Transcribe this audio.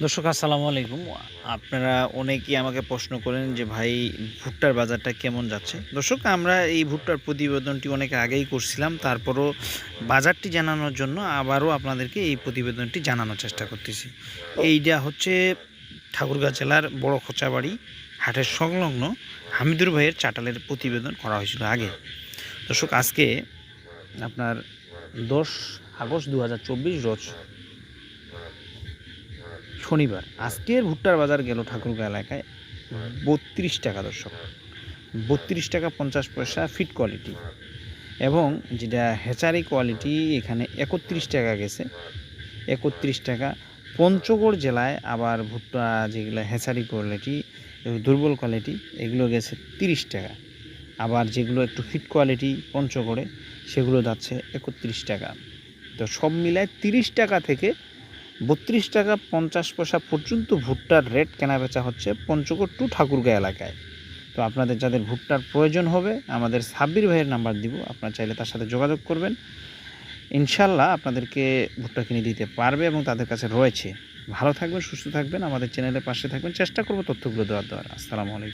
দর্শক, আসসালামু আলাইকুম। আপনারা অনেকেই আমাকে প্রশ্ন করেন যে, ভাই, ভুট্টার বাজারটা কেমন যাচ্ছে? দর্শক, আমরা এই ভুট্টার প্রতিবেদনটি অনেক আগেই করছিলাম। তারপরও বাজারটি জানানোর জন্য আবারও আপনাদেরকে এই প্রতিবেদনটি জানানোর চেষ্টা করতেছি। এইটা হচ্ছে ঠাকুরগাঁ জেলার বড় খোঁচাবাড়ি হাটের সংলগ্ন হামিদুর ভাইয়ের চাটালের প্রতিবেদন করা হয়েছিল আগে। দর্শক, আজকে আপনার দশ আগস্ট দু হাজার চব্বিশ রোজ শনিবার। আজকের ভুট্টার বাজার গেল ঠাকুরগাঁ এলাকায় বত্রিশ টাকা দর্শক। বত্রিশ টাকা পঞ্চাশ পয়সা ফিট কোয়ালিটি এবং যেটা হেচারি কোয়ালিটি এখানে একত্রিশ টাকা গেছে। একত্রিশ টাকা। পঞ্চগড় জেলায় আবার ভুট্টা যেগুলো হেচারি কোয়ালিটি দুর্বল কোয়ালিটি এগুলো গেছে তিরিশ টাকা। আবার যেগুলো একটু ফিট কোয়ালিটি পঞ্চগড়ে, সেগুলো যাচ্ছে একত্রিশ টাকা। তো সব মিলায় তিরিশ টাকা থেকে বত্রিশ টাকা পঞ্চাশ পয়সা পর্যন্ত ভুট্টার রেট কেনা বেচা হচ্ছে পঞ্চগড় টু ঠাকুরগাঁ এলাকায়। তো আপনাদের যাদের ভুট্টার প্রয়োজন হবে, আমাদের সাব্বির ভাইয়ের নাম্বার দিব, আপনারা চাইলে তার সাথে যোগাযোগ করবেন। ইনশাল্লাহ আপনাদেরকে ভুট্টা কিনে দিতে পারবে এবং তাদের কাছে রয়েছে। ভালো থাকবেন, সুস্থ থাকবেন, আমাদের চ্যানেলের পাশে থাকবেন। চেষ্টা করব তথ্যগুলো দেওয়ার দেওয়ার। আসসালামু আলাইকুম।